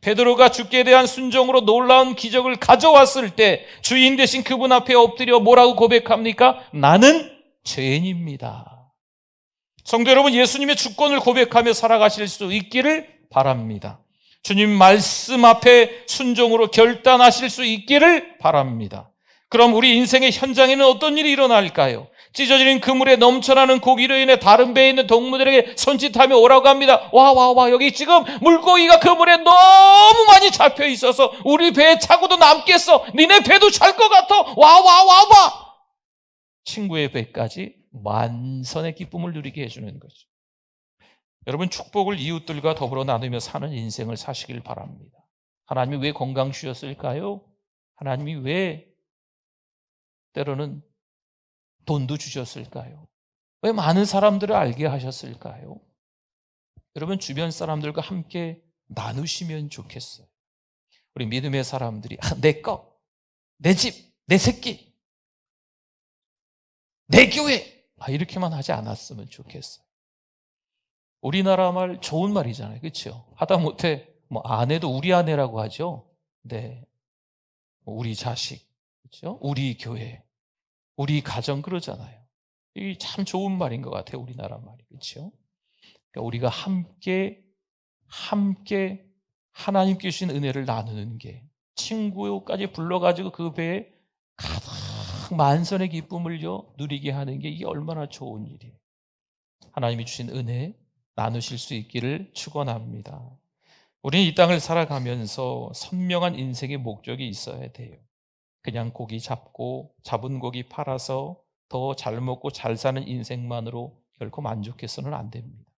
베드로가 죽게 대한 순종으로 놀라운 기적을 가져왔을 때 주인 대신 그분 앞에 엎드려 뭐라고 고백합니까? 나는 죄인입니다. 성도 여러분, 예수님의 주권을 고백하며 살아가실 수 있기를 바랍니다. 주님 말씀 앞에 순종으로 결단하실 수 있기를 바랍니다. 그럼 우리 인생의 현장에는 어떤 일이 일어날까요? 찢어지는 그물에 넘쳐나는 고기로 인해 다른 배에 있는 동무들에게 손짓하며 오라고 합니다. 와, 와, 와, 여기 지금 물고기가 그물에 너무 많이 잡혀 있어서 우리 배에 차고도 남겠어. 니네 배도 찰 것 같아. 와, 와, 와, 와. 친구의 배까지 만선의 기쁨을 누리게 해주는 거죠. 여러분, 축복을 이웃들과 더불어 나누며 사는 인생을 사시길 바랍니다. 하나님이 왜 건강 주셨을까요? 하나님이 왜 때로는 돈도 주셨을까요? 왜 많은 사람들을 알게 하셨을까요? 여러분, 주변 사람들과 함께 나누시면 좋겠어요. 우리 믿음의 사람들이, 아, 내 거, 내 집, 내 새끼, 내 교회, 아, 이렇게만 하지 않았으면 좋겠어요. 우리나라 말 좋은 말이잖아요. 그렇죠? 하다못해 뭐 아내도 우리 아내라고 하죠. 네. 뭐 우리 자식, 그렇죠? 우리 교회, 우리 가정 그러잖아요. 이 참 좋은 말인 것 같아요. 우리나라 말이. 그렇죠? 그러니까 우리가 함께 함께 하나님께 주신 은혜를 나누는 게 친구까지 불러가지고 그 배에 가득 만선의 기쁨을요 누리게 하는 게 이게 얼마나 좋은 일이에요. 하나님이 주신 은혜 나누실 수 있기를 축원합니다. 우리는 이 땅을 살아가면서 선명한 인생의 목적이 있어야 돼요. 그냥 고기 잡고 잡은 고기 팔아서 더 잘 먹고 잘 사는 인생만으로 결코 만족해서는 안 됩니다.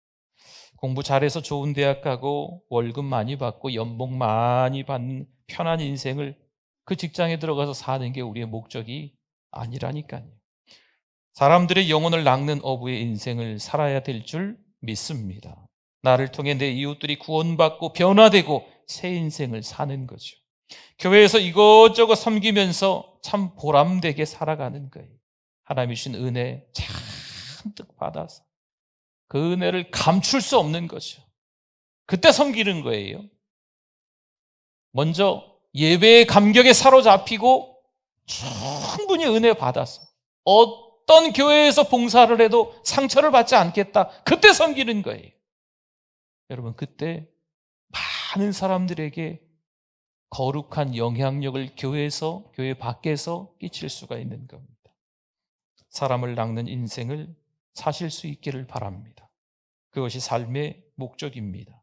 공부 잘해서 좋은 대학 가고 월급 많이 받고 연봉 많이 받는 편한 인생을 그 직장에 들어가서 사는 게 우리의 목적이 아니라니까요. 사람들의 영혼을 낚는 어부의 인생을 살아야 될 줄 믿습니다. 나를 통해 내 이웃들이 구원받고 변화되고 새 인생을 사는 거죠. 교회에서 이것저것 섬기면서 참 보람되게 살아가는 거예요. 하나님이 주신 은혜 잔뜩 받아서 그 은혜를 감출 수 없는 거죠. 그때 섬기는 거예요. 먼저 예배의 감격에 사로잡히고 충분히 은혜 받아서 어떤 교회에서 봉사를 해도 상처를 받지 않겠다. 그때 섬기는 거예요. 여러분, 그때 많은 사람들에게 거룩한 영향력을 교회에서, 교회 밖에서 끼칠 수가 있는 겁니다. 사람을 낚는 인생을 사실 수 있기를 바랍니다. 그것이 삶의 목적입니다.